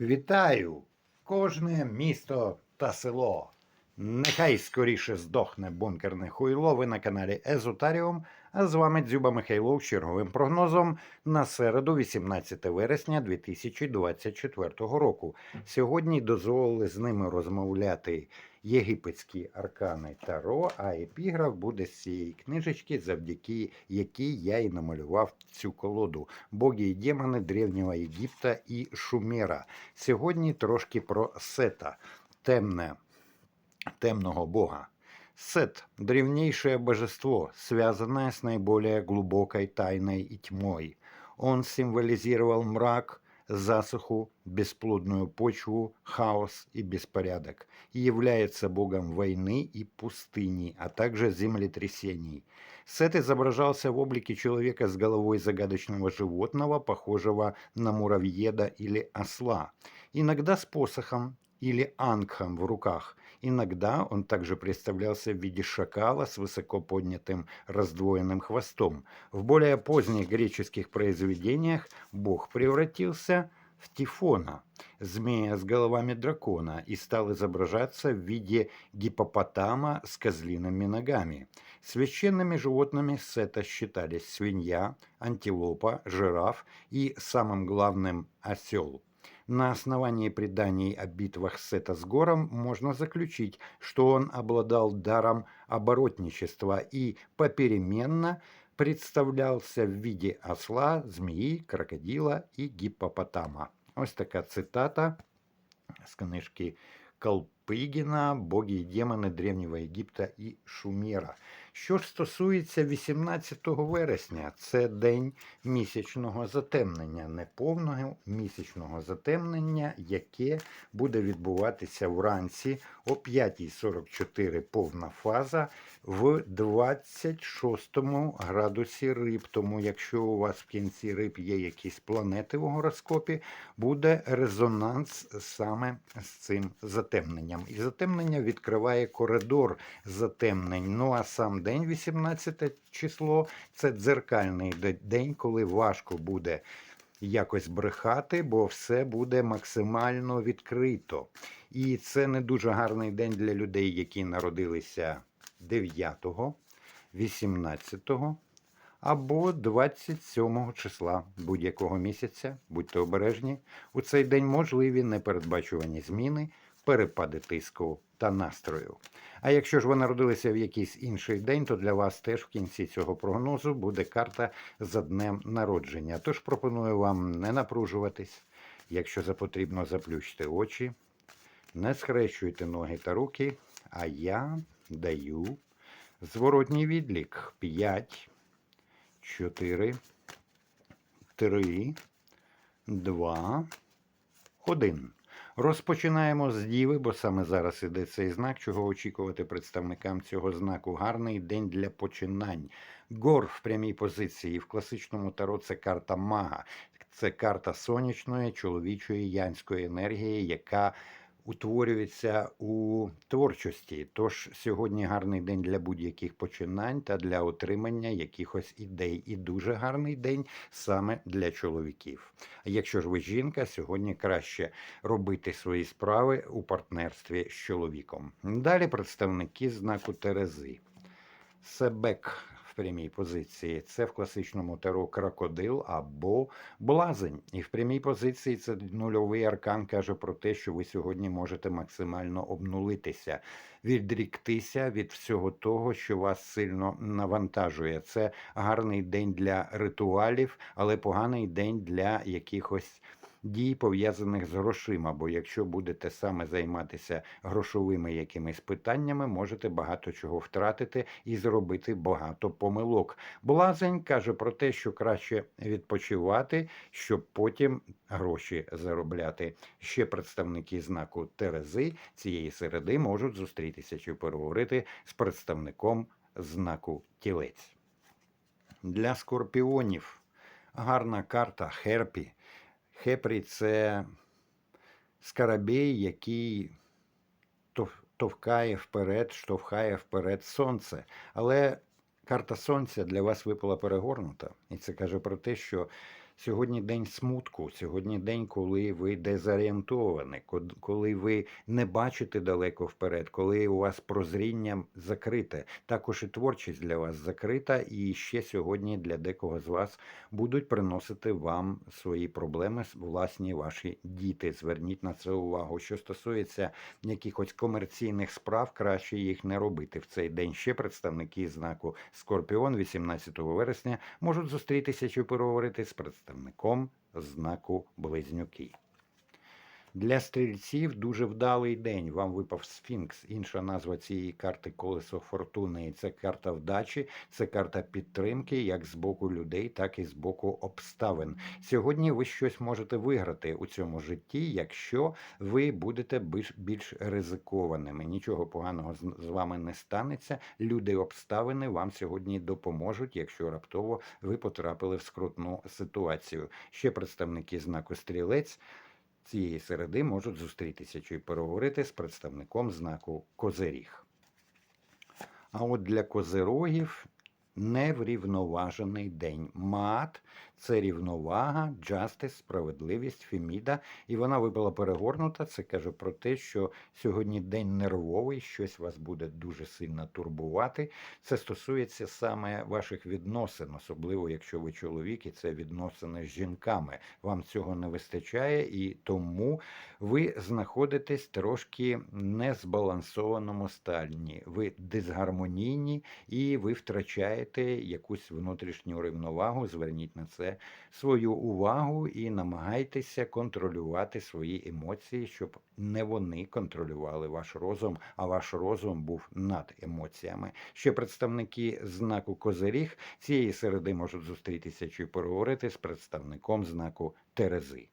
Вітаю! Кожне місто та село. Нехай скоріше здохне бункерне хуйло. Ви на каналі Езотаріум. А з вами Дзюба Михайлов з черговим прогнозом на середу, 18 вересня 2024 року. Сьогодні дозволили з ними розмовляти єгипетські аркани Таро, а епіграф буде з цієї книжечки, завдяки якій я і намалював цю колоду. Боги і демони Древнього Єгипта і Шумера. Сьогодні трошки про Сета, темне, темного бога. Сет – древнейшее божество, связанное с наиболее глубокой тайной и тьмой. Он символизировал мрак, засуху, бесплодную почву, хаос и беспорядок и является богом войны и пустыни, а также землетрясений. Сет изображался в облике человека с головой загадочного животного, похожего на муравьеда или осла, иногда с посохом или ангхом в руках. Иногда он также представлялся в виде шакала с высоко поднятым раздвоенным хвостом. В более поздних греческих произведениях бог превратился в Тифона, змея с головами дракона, и стал изображаться в виде гипопотама с козлиными ногами. Священными животными Сета считались свинья, антилопа, жираф и, самым главным, осел. На основании преданий о битвах Сета с Гором можно заключить, что он обладал даром оборотничества и попеременно представлялся в виде осла, змеї, крокодила і гіпопотама. Ось така цитата з книжки Калпигіна Боги і демони Древнього Єгипта і Шумера. Що ж стосується 18 вересня, це день місячного затемнення, неповного місячного затемнення, яке буде відбуватися вранці о 5.44 повна фаза в 26 градусі риб. Тому, якщо у вас в кінці риб є якісь планети в гороскопі, буде резонанс саме з цим затемненням. І затемнення відкриває коридор затемнень. Ну а сам день, 18 число, це дзеркальний день, коли важко буде якось брехати, бо все буде максимально відкрито. І це не дуже гарний день для людей, які народилися 9, 18 або 27 числа будь-якого місяця. Будьте обережні. У цей день можливі непередбачувані зміни, перепади тиску та настрою. А якщо ж ви народилися в якийсь інший день, то для вас теж в кінці цього прогнозу буде карта за днем народження. Тож пропоную вам не напружуватись. Якщо запотрібно, заплющте очі, не схрещуйте ноги та руки, а я даю зворотній відлік 5, 4, 3, 2, 1. Розпочинаємо з діви, бо саме зараз іде цей знак, чого очікувати представникам цього знаку. Гарний день для починань. Гор в прямій позиції. В класичному таро це карта мага. Це карта сонячної, чоловічої, янської енергії, яка утворюється у творчості. Тож сьогодні гарний день для будь-яких починань та для отримання якихось ідей. І дуже гарний день саме для чоловіків. А якщо ж ви жінка, сьогодні краще робити свої справи у партнерстві з чоловіком. Далі представники знаку Терези. Себек в прямій позиції це в класичному таро крокодил або блазень. І в прямій позиції це нульовий аркан каже про те, що ви сьогодні можете максимально обнулитися, відріктися від всього того, що вас сильно навантажує. Це гарний день для ритуалів, але поганий день для якихось. Дій пов'язаних з грошима, бо якщо будете саме займатися грошовими якимись питаннями, можете багато чого втратити і зробити багато помилок. Блазень каже про те, що краще відпочивати, щоб потім гроші заробляти. Ще представники знаку Терези цієї середи можуть зустрітися чи переговорити з представником знаку Тілець. Для скорпіонів гарна карта Херпі. Хепрі це скарабей, який товкає вперед, штовхає вперед сонце. Але карта сонця для вас випала перегорнута. І це каже про те, що Сьогодні день смутку, сьогодні день, коли ви дезорієнтовані, коли ви не бачите далеко вперед, коли у вас прозріння закрите. Також і творчість для вас закрита, і ще сьогодні для декого з вас будуть приносити вам свої проблеми власні ваші діти. Зверніть на це увагу. Що стосується якихось комерційних справ, краще їх не робити в цей день. Ще представники знаку Скорпіон 18 вересня можуть зустрітися чи переговорити з представником знаку Близнюки. Для стрільців дуже вдалий день. Вам випав Сфінкс. Інша назва цієї карти Колесо Фортуни. Це карта вдачі, це карта підтримки як з боку людей, так і з боку обставин. Сьогодні ви щось можете виграти у цьому житті, якщо ви будете більш, більш ризикованими. Нічого поганого з вами не станеться. Люди, обставини вам сьогодні допоможуть, якщо раптово ви потрапили в скрутну ситуацію. Ще представники знаку стрілець цієї середи можуть зустрітися чи переговорити з представником знаку Козиріг. А от для козирогів неврівноважений день. Мат це рівновага, джастис, справедливість, феміда. І вона випала перегорнута. Це каже про те, що сьогодні день нервовий, щось вас буде дуже сильно турбувати. Це стосується саме ваших відносин, особливо якщо ви чоловік, і це відносини з жінками. Вам цього не вистачає, і тому ви знаходитесь трошки незбалансованому стані. Ви дисгармонійні і ви втрачаєте якусь внутрішню рівновагу. Зверніть на це свою увагу і намагайтеся контролювати свої емоції, щоб не вони контролювали ваш розум, а ваш розум був над емоціями. Ще представники знаку Козиріг цієї середи можуть зустрітися чи переговорити з представником знаку Терези.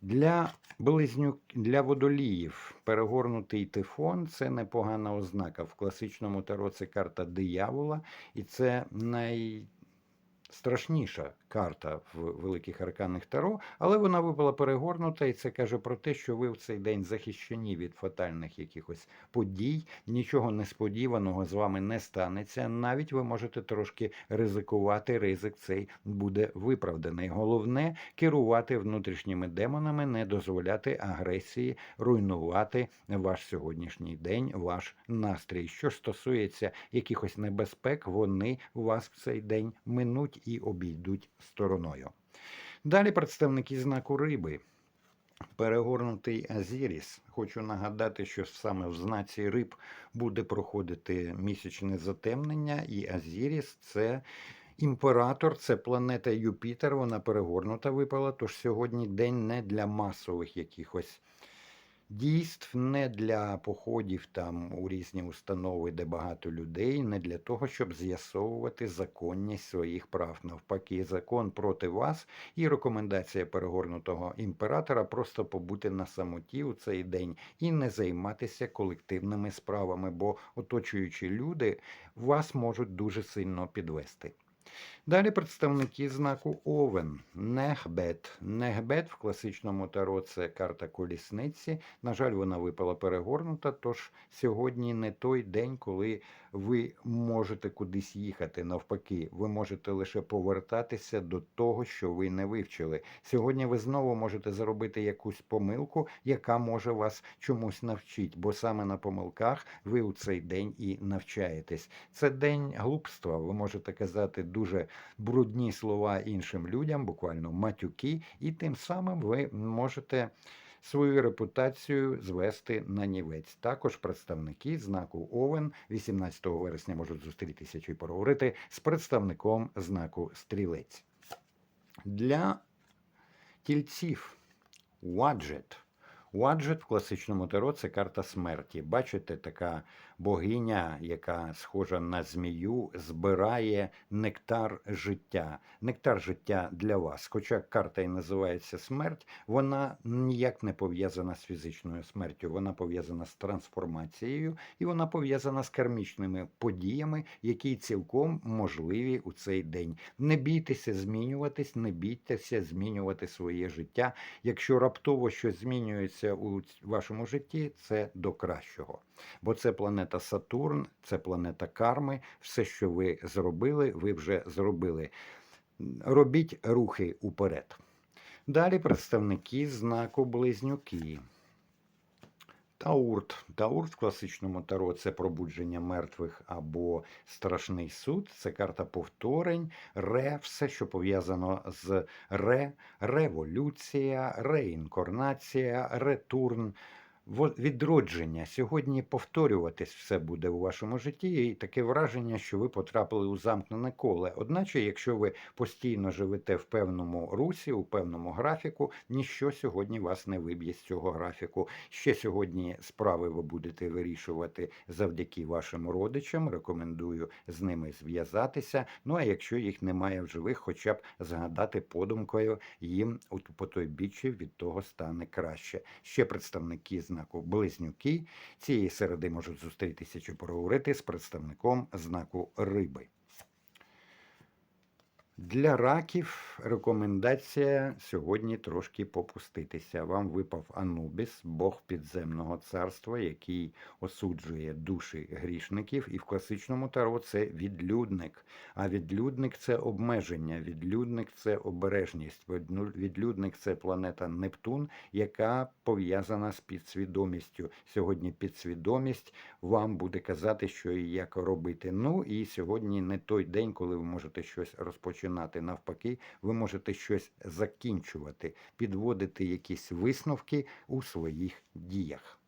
Для близнюк для водоліїв перегорнутий тифон це непогана ознака. В класичному таро це карта диявола, і це найстрашніша карта в великих арканних таро, але вона випала перегорнута, і це каже про те, що ви в цей день захищені від фатальних якихось подій, нічого несподіваного з вами не станеться. Навіть ви можете трошки ризикувати. Ризик цей буде виправданий. Головне керувати внутрішніми демонами, не дозволяти агресії руйнувати ваш сьогоднішній день, ваш настрій. Що стосується якихось небезпек, вони вас в цей день минуть і обійдуть стороною. Далі представники знаку риби. Перегорнутий Азіріс. Хочу нагадати, що саме в знаці риб буде проходити місячне затемнення, і Азіріс це імператор, це планета Юпітер. Вона перегорнута випала. Тож сьогодні день не для масових якихось дійств, не для походів там у різні установи, де багато людей, не для того, щоб з'ясовувати законність своїх прав. Навпаки, закон проти вас і рекомендація перегорнутого імператора просто побути на самоті у цей день і не займатися колективними справами, бо оточуючі люди вас можуть дуже сильно підвести. Далі представники знаку Овен. Нехбет. Нехбет в класичному таро це карта колісниці. На жаль, вона випала перегорнута, тож сьогодні не той день, коли ви можете кудись їхати. Навпаки, ви можете лише повертатися до того, що ви не вивчили. Сьогодні ви знову можете зробити якусь помилку, яка може вас чомусь навчити, бо саме на помилках ви у цей день і навчаєтесь. Це день глупства. Ви можете казати дуже брудні слова іншим людям, буквально матюки, і тим самим ви можете свою репутацію звести на нівець. Також представники знаку Овен 18 вересня можуть зустрітися чи поговорити з представником знаку Стрілець. Для тільців Ваджет. Ваджет в класичному таро це карта смерті. Бачите, така богиня, яка схожа на змію, збирає нектар життя. Нектар життя для вас. Хоча карта і називається смерть, вона ніяк не пов'язана з фізичною смертю. Вона пов'язана з трансформацією і вона пов'язана з кармічними подіями, які цілком можливі у цей день. Не бійтеся змінюватись, не бійтеся змінювати своє життя. Якщо раптово щось змінюється у вашому житті, це до кращого. Бо це планета Сатурн, це планета карми. Все, що ви зробили, ви вже зробили. робіть рухи уперед. Далі представники знаку Близнюки. Таурт. Таурт в класичному таро це пробудження мертвих або страшний суд. Це карта повторень, ре, все, що пов'язано з ре, революція, реінкарнація, ретурн. Відродження сьогодні повторюватись все буде у вашому житті, і таке враження, що ви потрапили у замкнене коле. Одначе, якщо ви постійно живете в певному русі, у певному графіку, ніщо сьогодні вас не виб'є з цього графіку. Ще сьогодні справи ви будете вирішувати завдяки вашим родичам. Рекомендую з ними зв'язатися. Ну а якщо їх немає в живих, хоча б згадати подумкою, їм у потойбіччі від того стане краще. Ще представники знаку Близнюки цієї середи можуть зустрітися чи поговорити з представником знаку Риби. Для раків рекомендація сьогодні трошки попуститися. Вам випав Анубіс, Бог підземного царства, який осуджує душі грішників, і в класичному таро це відлюдник. А відлюдник це обмеження, відлюдник це обережність. Відлюдник це планета Нептун, яка пов'язана з підсвідомістю. Сьогодні підсвідомість вам буде казати, що і як робити. Ну і сьогодні не той день, коли ви можете щось розпочинати. Навпаки, ви можете щось закінчувати, підводити якісь висновки у своїх діях.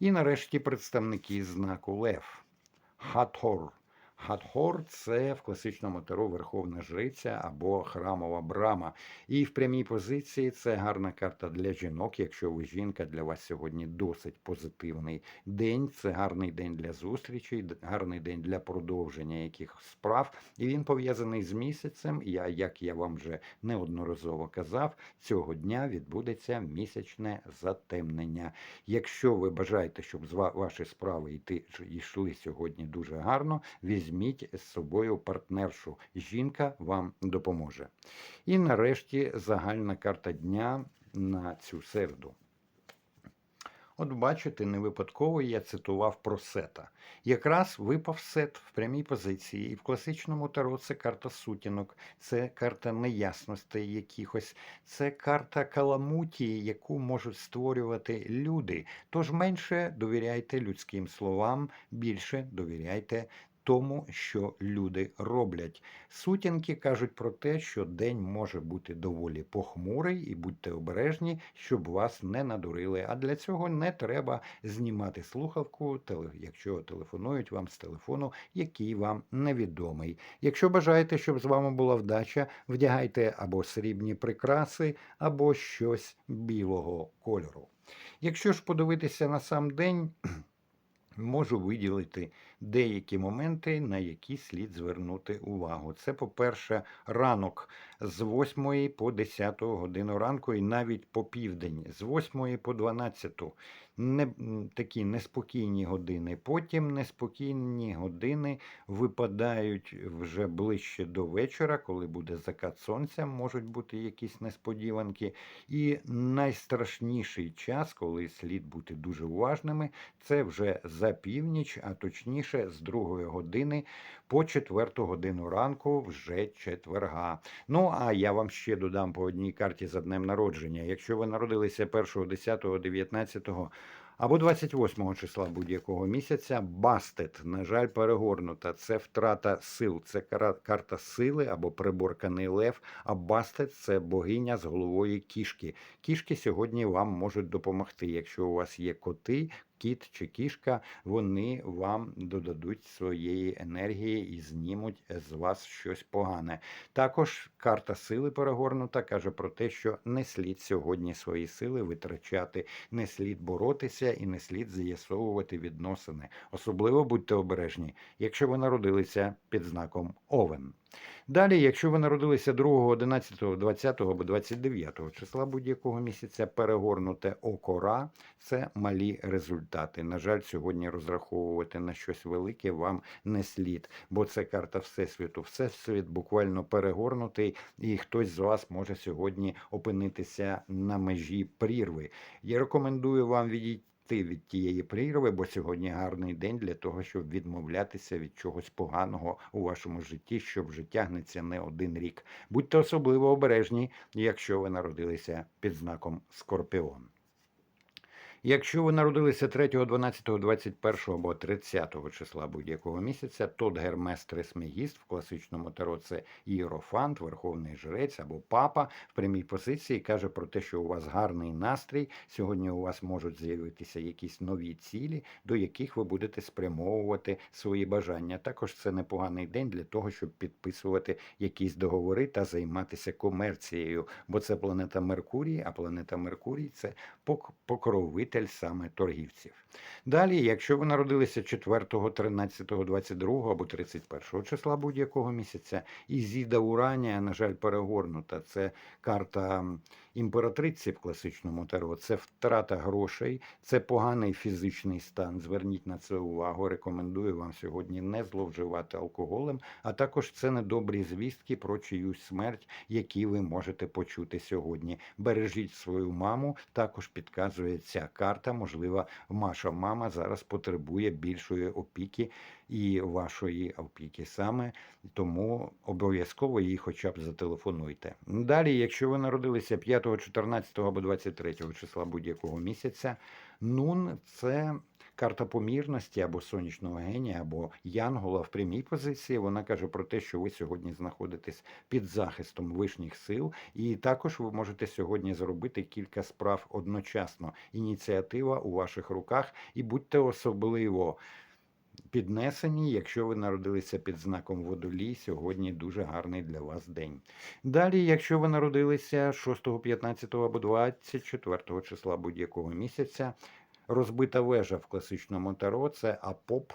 І нарешті представники знаку Лев. Хатхор. Хатхор це в класичному таро верховна жриця або храмова брама. І в прямій позиції це гарна карта для жінок. Якщо ви жінка, для вас сьогодні досить позитивний день. Це гарний день для зустрічей, гарний день для продовження якихось справ. І він пов'язаний з місяцем. Я, як я вам вже неодноразово казав, цього дня відбудеться місячне затемнення. Якщо ви бажаєте, щоб ваші справи йти йшли сьогодні дуже гарно, візьміть з собою партнершу. Жінка вам допоможе. І нарешті загальна карта дня на цю середу. От бачите, не випадково я цитував про сета. Якраз випав сет в прямій позиції, і в класичному таро це карта сутінок, це карта неясностей якихось, це карта каламутії, яку можуть створювати люди. Тож менше довіряйте людським словам, більше довіряйте тому, що люди роблять. Сутінки кажуть про те, що день може бути доволі похмурий, і будьте обережні, щоб вас не надурили. А для цього не треба знімати слухавку, якщо телефонують вам з телефону, який вам невідомий. Якщо бажаєте, щоб з вами була вдача, вдягайте або срібні прикраси, або щось білого кольору. Якщо ж подивитися на сам день, можу виділити деякі моменти, на які слід звернути увагу. Це, по-перше, ранок з 8 по 10 годину ранку і навіть по південь, з 8 по 12. Не, такі неспокійні години. Потім неспокійні години випадають вже ближче до вечора, коли буде закат сонця, можуть бути якісь несподіванки. І найстрашніший час, коли слід бути дуже уважними, це вже за північ, а точніше з другої години по четверту годину ранку вже четверга. Ну а я вам ще додам по одній карті за днем народження. Якщо ви народилися 1, 10, 19 або 28 числа будь-якого місяця, бастет, на жаль, перегорнута. Це втрата сил, це карта сили або приборканий лев. А бастет це богиня з головою кішки. Кішки сьогодні вам можуть допомогти. Якщо у вас є коти, кіт чи кішка, вони вам додадуть своєї енергії і знімуть з вас щось погане. Також карта сили перегорнута каже про те, що не слід сьогодні свої сили витрачати, не слід боротися і не слід з'ясовувати відносини. Особливо будьте обережні, якщо ви народилися під знаком Овен. Далі, якщо ви народилися 2, 11, 20 або 29 числа будь-якого місяця, перегорнуте окора це малі результати. На жаль, сьогодні розраховувати на щось велике вам не слід, бо це карта Всесвіту. Всесвіт буквально перегорнутий, і хтось з вас може сьогодні опинитися на межі прірви. Я рекомендую вам відійти відійти від тієї прірви, бо сьогодні гарний день для того, щоб відмовлятися від чогось поганого у вашому житті, що вже тягнеться не один рік. Будьте особливо обережні, якщо ви народилися під знаком Скорпіон. Якщо ви народилися 3, 12, 21 або 30 числа будь-якого місяця, то Гермес Трисмегіст в класичному таро це Іерофант, Верховний Жрець або Папа в прямій позиції каже про те, що у вас гарний настрій. Сьогодні у вас можуть з'явитися якісь нові цілі, до яких ви будете спрямовувати свої бажання. Також це непоганий день для того, щоб підписувати якісь договори та займатися комерцією, бо це планета Меркурій, а планета Меркурій це пок- покровитель саме торгівців. Далі, якщо ви народилися 4, 13, 22 або 31 числа будь-якого місяця, Ізіда Уранія, на жаль, перегорнута. Це карта імператриці в класичному таро, це втрата грошей, це поганий фізичний стан. Зверніть на це увагу. Рекомендую вам сьогодні не зловживати алкоголем, а також це недобрі звістки про чиюсь смерть, які ви можете почути сьогодні. Бережіть свою маму. Також підказує ця карта. Можливо, ваша мама зараз потребує більшої опіки і вашої опіки саме, тому обов'язково їй хоча б зателефонуйте. Далі, якщо ви народилися 5, 14 або 23 числа будь-якого місяця, нун це. Карта помірності або сонячного генія, або Янгола в прямій позиції. Вона каже про те, що ви сьогодні знаходитесь під захистом вишніх сил, і також ви можете сьогодні зробити кілька справ одночасно. Ініціатива у ваших руках, і будьте особливо піднесені, якщо ви народилися під знаком водолій, сьогодні дуже гарний для вас день. Далі, якщо ви народилися 6, 15 або 24 числа будь-якого місяця, розбита вежа в класичному таро це Апоп.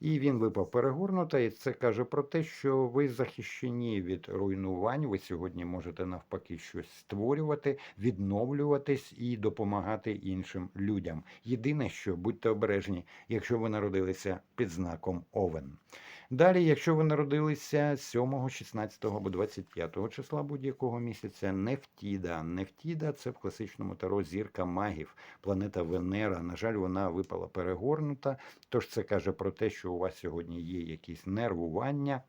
І він випав перегорнутий. це каже про те, що ви захищені від руйнувань. Ви сьогодні можете навпаки щось створювати, відновлюватись і допомагати іншим людям. Єдине, що будьте обережні, якщо ви народилися під знаком Овен. Далі, якщо ви народилися 7, 16 або 25 числа будь-якого місяця, Нефтіда. Нефтіда це в класичному таро зірка магів, планета Венера. На жаль, вона випала перегорнута. Тож це каже про те, що у вас сьогодні є якісь нервування.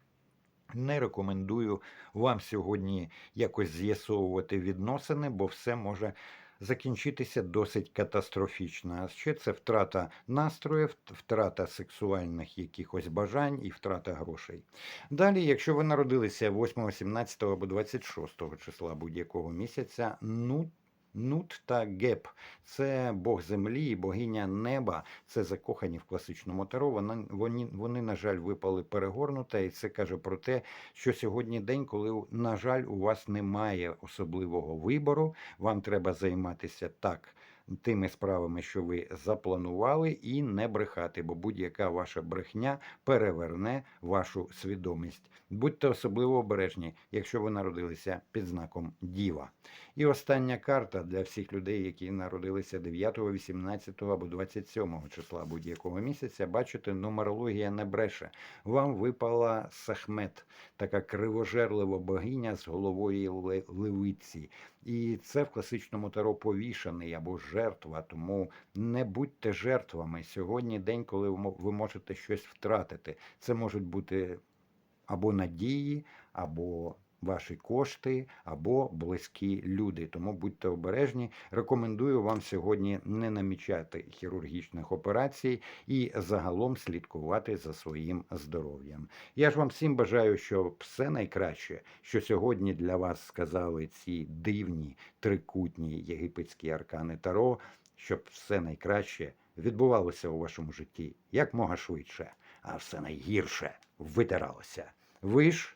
Не рекомендую вам сьогодні якось з'ясовувати відносини, бо все може закінчитися досить катастрофічно. А ще це втрата настроїв, втрата сексуальних якихось бажань і втрата грошей. Далі, якщо ви народилися 8, 17 або 26 числа будь-якого місяця, ну. Нут та Геп це Бог землі богиня неба. Це закохані в класичному таро. Вони, вони, вони, на жаль, випали перегорнута, і це каже про те, що сьогодні день, коли, на жаль, у вас немає особливого вибору. Вам треба займатися так. Тими справами, що ви запланували, і не брехати, бо будь-яка ваша брехня переверне вашу свідомість. Будьте особливо обережні, якщо ви народилися під знаком Діва. І остання карта для всіх людей, які народилися 9, 18 або 27 числа будь-якого місяця. Бачите, нумерологія не бреше. Вам випала Сахмет, така кривожерлива богиня з головою левиці. І це в класичному таро повішаний або жертва. Тому не будьте жертвами. Сьогодні день, коли ви можете щось втратити. Це можуть бути або надії, або ваші кошти, або близькі люди. Тому будьте обережні. Рекомендую вам сьогодні не намічати хірургічних операцій і загалом слідкувати за своїм здоров'ям. Я ж вам всім бажаю, щоб все найкраще, що сьогодні для вас сказали ці дивні трикутні єгипетські аркани Таро, щоб все найкраще відбувалося у вашому житті якмога швидше, а все найгірше витиралося. Ви ж,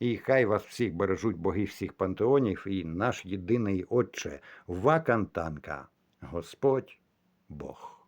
І хай вас всіх бережуть боги всіх пантеонів і наш єдиний Отче Вакантанка, Господь Бог.